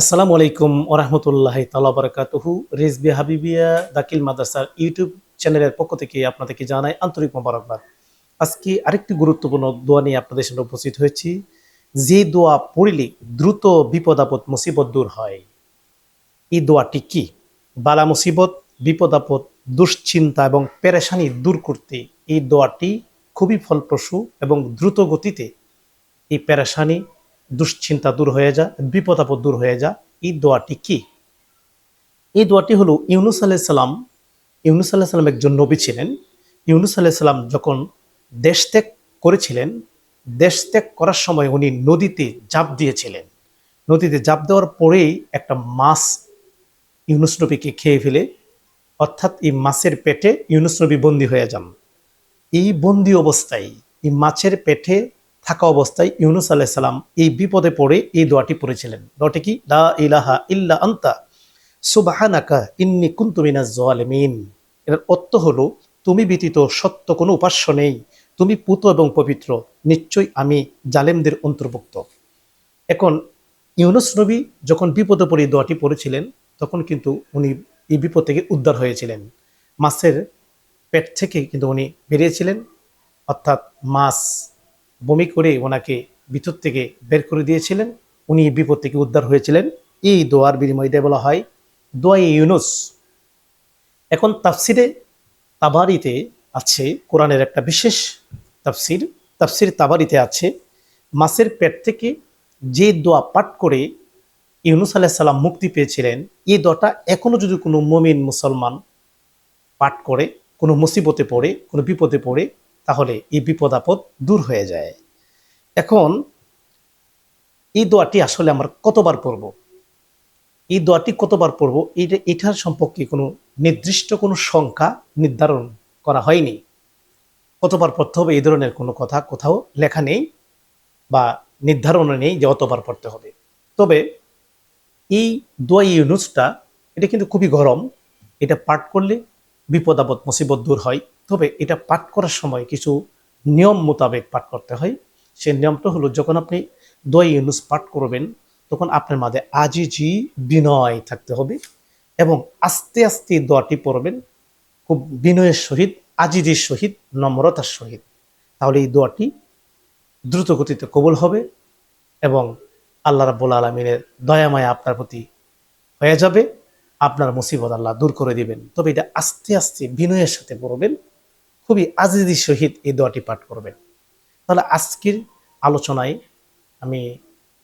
আসসালামু আলাইকুম ওরহমতুল্লাহ তালা বারাকাতুহু। রেজবি হাবিবিয়া দাকিল মাদ্রাসার ইউটিউব চ্যানেলের পক্ষ থেকে আপনাদেরকে জানাই আন্তরিক মোবারকবাদ। আজকে আরেকটি গুরুত্বপূর্ণ দোয়া নিয়ে আপনাদের সামনে উপস্থিত হয়েছি। যে দোয়া পড়লে দ্রুত বিপদ আপদ মুসিবত দূর হয়, এই দোয়াটি কি? বালা মুসিবত, বিপদ আপদ, দুশ্চিন্তা এবং পেরেশানি দূর করতে এই দোয়াটি খুবই ফলপ্রসূ এবং দ্রুত গতিতে এই পেরেশানি দুশ্চিন্তা দূর হয়ে যা বিপদ আপদ দূর হয়ে যা। এই দোয়াটি কি? এই দোয়াটি হলো ইউনুস আলাহ সাল্লাম ইউনুস আলাহ সাল্লাম একজন নবী ছিলেন। ইউনুস আলাহ সাল্লাম যখন দেশ ত্যাগ করেছিলেন, দেশ ত্যাগ করার সময় উনি নদীতে জাপ দিয়েছিলেন। নদীতে জাপ দেওয়ার পরেই একটা মাছ ইউনুস নবীকে খেয়ে ফেলে, অর্থাৎ এই মাছের পেটে ইউনুস নবী বন্দী হয়ে যান। এই বন্দি অবস্থায় এই মাছের পেটে থাকা অবস্থায় ইউনুস আলাহ সাল্লাম এই বিপদে পড়ে এই দোয়াটি পড়েছিলেন। দোয়াটি কি? লা ইলাহা ইল্লা আন্তা, সুবাহানাকা ইন্নি কুন্তুমিনা জোয়ালেমিন এর অর্থ হলো, তুমি ব্যতীত সত্য কোনো উপাস্য নেই। তুমি পুত এবং পবিত্র, নিশ্চয়ই আমি জালেমদের অন্তর্ভুক্ত। এখন, ইউনুস নবী যখন বিপদে পড়ে দোয়াটি পড়েছিলেন, তখন কিন্তু উনি এই বিপদ থেকে উদ্ধার হয়েছিলেন। মাছের পেট থেকে কিন্তু উনি বেরিয়েছিলেন, অর্থাৎ মাছ বমি করে ওনাকে ভিতর থেকে বের করে দিয়েছিলেন। উনি বিপদ থেকে উদ্ধার হয়েছিলেন। এই দোয়ার বিনিময়ে বলা হয়, দোয়াই ইউনুস। এখন তাফসিরে তাবারিতে আছে, কোরআনের একটা বিশেষ তাফসির। তাফসির তাবারিতে আছে, মাছের পেট থেকে যে দোয়া পাঠ করে ইউনুস আলাহ সাল্লাম মুক্তি পেয়েছিলেন, এই দোয়াটা এখনও যদি কোনো মমিন মুসলমান পাঠ করে, কোনো মুসিবতে পড়ে, কোনো বিপদে পড়ে তাহলে এই বিপদ আপদ দূর হয়ে যায়। এখন এই দোয়াটি আসলে আমার কতবার পড়ব? এই দোয়াটি কতবার পড়ব? এইটা, এটার সম্পর্কে কোনো নির্দিষ্ট কোনো সংখ্যা নির্ধারণ করা হয়নি। কতবার পড়তে হবে এই ধরনের কোনো কথা কোথাও লেখা নেই বা নির্ধারণ নেই যে অতবার পড়তে হবে। তবে এই দোয়া ইউনুসটা, এটা কিন্তু খুবই গরম। এটা পাঠ করলে বিপদ আপদ, মুসিবত দূর হয়। তবে এটা পাঠ করার সময় কিছু নিয়ম মোতাবেক পাঠ করতে হয়। সেই নিয়মটা হলো, যখন আপনি দোয়া ইউনুস পাঠ করবেন, তখন আপনার মাঝে আজিজি বিনয় থাকতে হবে এবং আস্তে আস্তে দোয়াটি পড়বেন। খুব বিনয়ের সহিত, আজিজির সহিত, নম্রতার সহিত। তাহলে এই দোয়াটি দ্রুত গতিতে কবুল হবে এবং আল্লাহ রাব্বুল আলমিনের দয়ামায়া আপনার প্রতি হয়ে যাবে। আপনার মুসিবত আল্লাহ দূর করে দিবেন। তবে এটা আস্তে আস্তে বিনয়ের সাথে পড়বেন। খুবই আজিজির সহিত এই দোয়াটি পাঠ করবেন। তাহলে আজকের আলোচনায় আমি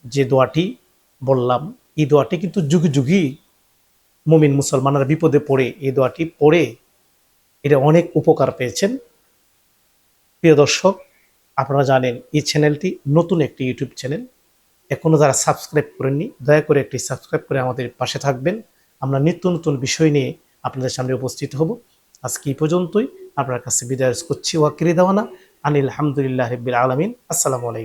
যে দোয়াটি বললাম, এই দোয়াটি কিন্তু যুগে যুগই মুমিন মুসলমানরা বিপদে পড়ে এই দোয়াটি পড়ে। এটা অনেক উপকার পেয়েছেন। প্রিয় দর্শক, আপনারা জানেন এই চ্যানেলটি নতুন একটি ইউটিউব চ্যানেল। এখনও যারা সাবস্ক্রাইব করেননি, দয়া করে একটি সাবস্ক্রাইব করে আমাদের পাশে থাকবেন। আমরা নিত্য নতুন বিষয় নিয়ে আপনাদের সামনে উপস্থিত হব। আজকে এই পর্যন্তই। আপনার কাছে বিদায় করছি। ওয়াকিরি দেওয়ানা আনিল আলহামদুলিল্লাহ রবিল আলমিন। আসসালামু আলাইকুম।